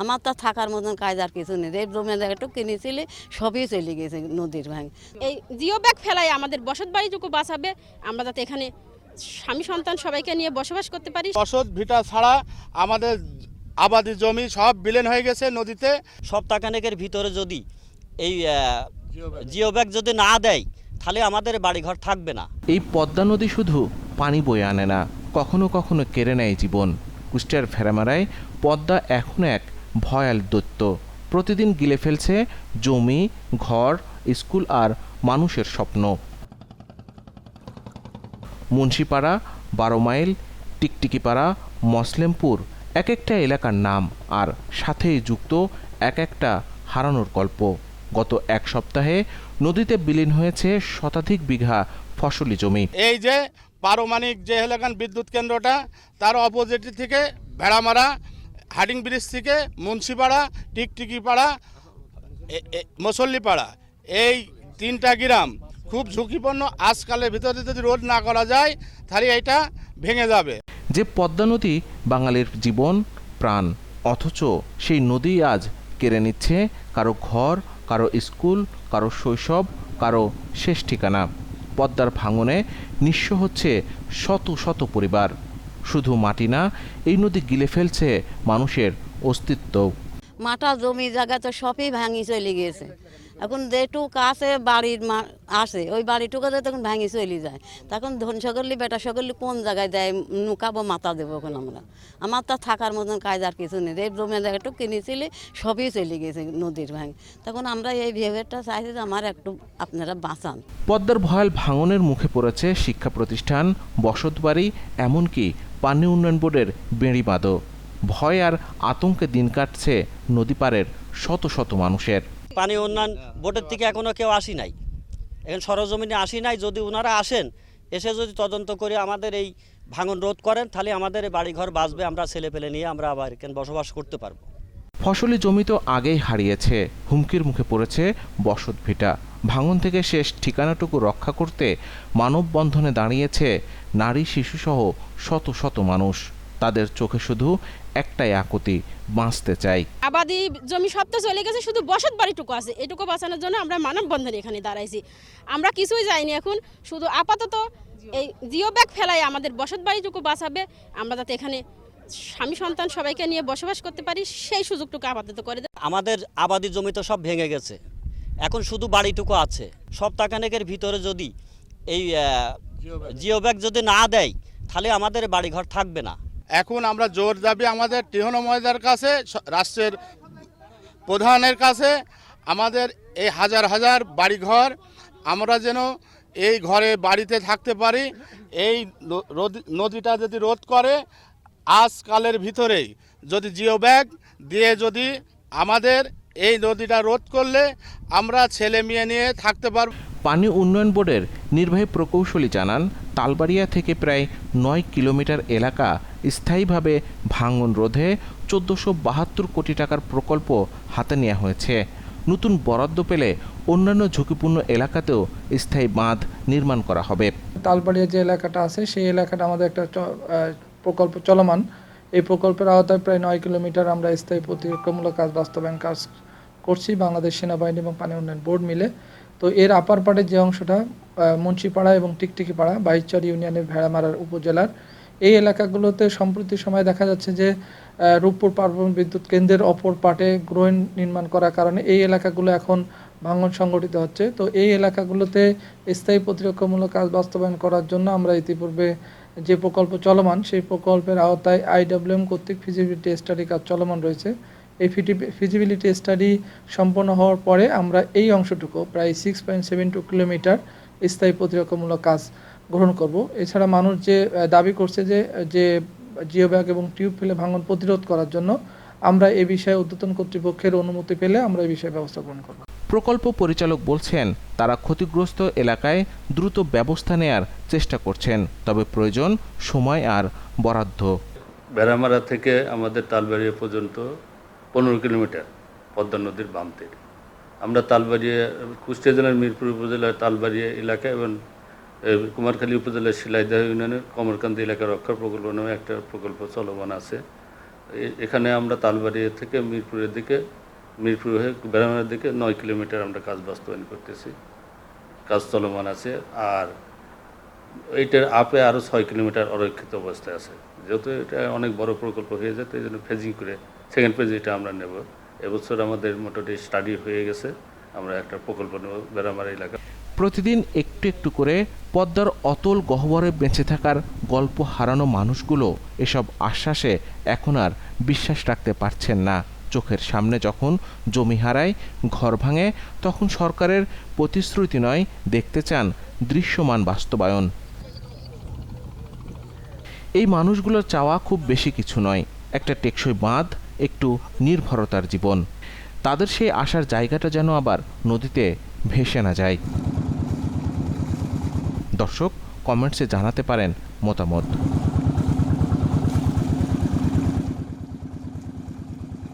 আমার তো থাকার মতন কাজ আর কিছু নেই। এই জমি একটু কিনেছিলি সবই চলে গেছে নদীর ভাঙ। এই জিও ব্যাগ ফেলাই আমাদের বসত বাড়িটুকু বাঁচাবে। আমরা যাতে এখানে স্বামী সন্তান সবাইকে নিয়ে বসবাস করতে পারি। বসত ভিটা ছাড়া আমাদের আবাদি জমি সব বিলীন হয়ে গেছে নদীতে। সপ্তাহখানেকের ভিতরে যদি এই জিও ব্যাগ যদি না দেয় তাহলে আমাদের বাড়িঘর থাকবে না। এই পদ্মা নদী শুধু পানি বয়ে আনে না কখনো কখনো কেড়ে নেয় জীবন। কুষ্টিয়ার ফেরামারায় পদ্মা এখন এক ভয়াল দৈত্য। প্রতিদিন গিলে ফেলছে জমি, ঘর, স্কুল আর মানুষের স্বপ্ন। মুন্সিপাড়া, বারো মাইল, টিকটিকিপাড়া, মসলেমপুর এক একটা এলাকার নাম আর সাথেই যুক্ত এক একটা হারানোর গল্প। গত এক সপ্তাহে নদীতে বিলীন হয়েছে শতাধিক বিঘা ফসলি জমি। এই যে পারমাণিক যে এলাকান বিদ্যুৎ কেন্দ্রটা, তার অপোজিট থেকে ভেড়ামারা হাডিং ব্রিজ থেকে মুন্সিপাড়া, টিকটিকিপাড়া মুসল্লিপাড়া। এই তিনটা গ্রাম খুব ঝুঁকিপূর্ণ। আজকালের ভিতরে যদি রোড না করা যায়, তাহলে এটা ভেঙে যাবে। যে পদ্মা নদী বাঙালির জীবন, প্রাণ, অথচ সেই নদী আজ কেড়ে নিচ্ছে কারও ঘর, কারও স্কুল, কারও শৈশব, কারও শেষ ঠিকানা। পদ্মার ভাঙনে নিঃস্ব হচ্ছে শত শত পরিবার। শুধু মাটি না এই নদী গিলে ফেলছে মানুষের অস্তিত্ব। মাটা জমি জায়গা তো সবই ভাঙি চলে গিয়েছে এখন যেটুক আছে বাড়ির মা আছে ওই বাড়িটুকুতে তখন ভাঙি চলে যায়। তখন ধন সকলি বেটা সকলি কোন জায়গায় দেয় নুকাবো মাথা দেবো এখন আমরা। আমার তো থাকার মতন কাজ আর কিছু নেই। এই জমি জায়গাটুকু কিনেছিলি সবই চলে গেছে নদীর ভাঙ। তখন আমরা এই বিহেভিয়ারটা চাইছি যে আমার একটু আপনারা বাঁচান। পদ্মার ভয়াল ভাঙনের মুখে পড়েছে শিক্ষা প্রতিষ্ঠান বসতবাড়ি এমনকি পানি উন্নয়ন বোর্ডের বেড়িবাঁধও ভয় আর আতঙ্কে দিন কাটছে নদী পাড়ের শত শত মানুষের। পানি উন্নয়ন বোর্ডের থেকে এখনও কেউ আসি নাই। এখন সরজমিনে আসি নাই। যদি ওনারা আসেন এসে যদি তদন্ত করে আমাদের এই ভাঙন রোধ করেন তাহলে আমাদের বাড়িঘর বাঁচবে আমরা ছেলে পেলে নিয়ে আমরা আবার এখানে বসবাস করতে পারব। ফসলি জমি তো আগেই হারিয়েছে। হুমকির মুখে পড়েছে বসত ভিটা। ভাঙন থেকে শেষ ঠিকানাটুকু রক্ষা করতে মানববন্ধনে দাঁড়িয়েছে নারী শিশুসহ শত শত মানুষ। তাদের চোখে শুধু একটাই আকুতি বাঁচতে চাই। আবাদি জমি সব তো চলে গেছে শুধু বসত বাড়িটুকু আছে। এটুকু বাঁচানোর জন্য আমরা মানববন্ধনে এখানে দাঁড়াইছি। আমরা কিছুই যাইনি এখন শুধু আপাতত এই জিও ব্যাগ ফেলাই আমাদের বসত বাড়িটুকু বাঁচাবে। আমরা যাতে এখানে স্বামী সন্তান সবাইকে নিয়ে বসবাস করতে পারি সেই সুযোগটুকু আপাতত করে দেয় আমাদের আবাদি জমি তো সব ভেঙে গেছে। এখন শুধু বাড়িটুকু আছে। সপ্তাহখানেকের ভিতরে যদি এই জিও ব্যাগ। যদি না দেয় তাহলে আমাদের বাড়িঘর থাকবে না। এখন আমরা জোর দাবি আমাদের ময়দার কাছে রাষ্ট্রের প্রধানের কাছে আমাদের এই হাজার হাজার বাড়িঘর আমরা যেন এই ঘরে বাড়িতে থাকতে পারি। এই নদীটা যদি রোধ করে আজকালের ভিতরেই যদি জিও ব্যাগ দিয়ে যদি আমাদের এই নদীটা রোধ করলে আমরা ছেলে মেয়ে নিয়ে থাকতে পারব। পানি উন্নয়ন বোর্ডের নির্বাহী প্রকৌশলী জানান তালবাড়িয়া থেকে প্রায় নয় কিলোমিটার এলাকা স্থায়ীভাবে ভাঙন রোধে চোদ্দোশো বাহাত্তর কোটি টাকার প্রকল্প হাতে নেওয়া হয়েছে। নতুন বরাদ্দ পেলে অন্যান্য ঝুঁকিপূর্ণ এলাকাতেও স্থায়ী বাঁধ নির্মাণ করা হবে। তালবাড়িয়া যে এলাকাটা আছে সেই এলাকাটা আমাদের একটা চ- প্রকল্প চলমান। এই প্রকল্পের আওতায় প্রায় নয় কিলোমিটার আমরা স্থায়ী প্রতিরক্ষামূলক কাজ বাস্তবায়ন কাজ করছি, বাংলাদেশ সেনাবাহিনী এবং পানি উন্নয়ন বোর্ড মিলে। তো এর আপার পাড়ের যে অংশটা মুন্সিপাড়া এবং টিকটিকিপাড়া, বাইচর ইউনিয়নের ভেড়ামারার উপজেলার, এই এলাকাগুলোতে সম্প্রতি সময় দেখা যাচ্ছে যে রূপপুর পার্বণ বিদ্যুৎ কেন্দ্রের অপর পাটে গ্রহণ নির্মাণ করার কারণে এই এলাকাগুলো এখন ভাঙন সংগঠিত হচ্ছে। তো এই এলাকাগুলোতে স্থায়ী প্রতিরক্ষামূলক কাজ বাস্তবায়ন করার জন্য আমরা ইতিপূর্বে যে প্রকল্প চলমান, সেই প্রকল্পের আওতায় আইডব্লিউএম কর্তৃক ফিজিবিলিটি স্টাডি কাজ চলমান রয়েছে। এই ফিজিবিলিটি স্টাডি সম্পন্ন হওয়ার পরে আমরা এই অংশটুকু প্রায় six point seven two kilometre স্থায়ী প্রতিরক্ষামূলক কাজ গ্রহণ করব। এছাড়া মানুষ যে দাবি করছে যে যে জিও ব্যাগ এবং টিউব ফেলে ভাঙন প্রতিরোধ করার জন্য আমরা এ বিষয়ে উদ্যতন কর্তৃপক্ষের অনুমতি পেলে আমরা এই বিষয়ে ব্যবস্থা গ্রহণ করব। প্রকল্প পরিচালক বলছেন তারা ক্ষতিগ্রস্ত এলাকায় দ্রুত ব্যবস্থা নেয়ার চেষ্টা করছেন তবে প্রয়োজন সময় আর বরাদ্দ। বেড়ামারা থেকে আমাদের তালবাড়িয়া পর্যন্ত পনেরো কিলোমিটার পদ্মা নদীর বাম তীর। আমরা তালবাড়িয়া, কুষ্টিয়া জেলার মিরপুর উপজেলার তালবাড়িয়া এলাকা এবং কুমারখালী উপজেলার শিলাইদহ ইউনিয়নের কমরকান্দি এলাকা রক্ষা প্রকল্প নামে একটা প্রকল্প চলমান আছে। এখানে আমরা তালবাড়িয়া থেকে মিরপুরের দিকে, মিরপুর হয়ে বেড়ানোর দিকে নয় কিলোমিটার আমরা কাজ বাস্তবায়ন করতেছি। কাজ চলমান আছে আর এইটার আপে আরও ছয় কিলোমিটার অরক্ষিত অবস্থায় আছে। যেহেতু এটা অনেক বড় প্রকল্প হয়ে যায়, তো এই জন্য ফেজিং করে সেকেন্ড ফেজ এটা আমরা নেব। এবছর আমাদের মোটামুটি স্টাডি হয়ে গেছে। আমরা একটা প্রকল্প নেব বেড়ামারা এলাকা। প্রতিদিন একটু একটু করে পদ্মার অতল গহ্বরে বেঁচে থাকার গল্প হারানো মানুষগুলো এসব আশ্বাসে এখন আর বিশ্বাস রাখতে পারছেন না। চোখের সামনে যখন জমি হারায়, ঘর ভাঙে, তখন সরকারের প্রতিশ্রুতি নয়, দেখতে চান দৃশ্যমান বাস্তবায়ন। এই মানুষগুলোর চাওয়া খুব বেশি কিছু নয়। একটা টেকসই বাঁধ একটু নির্ভরতার জীবন। তাদের সেই আসার জায়গাটা যেন আবার নদীতে ভেসে না যায়। দর্শক, কমেন্টসে জানাতে পারেন মতামত।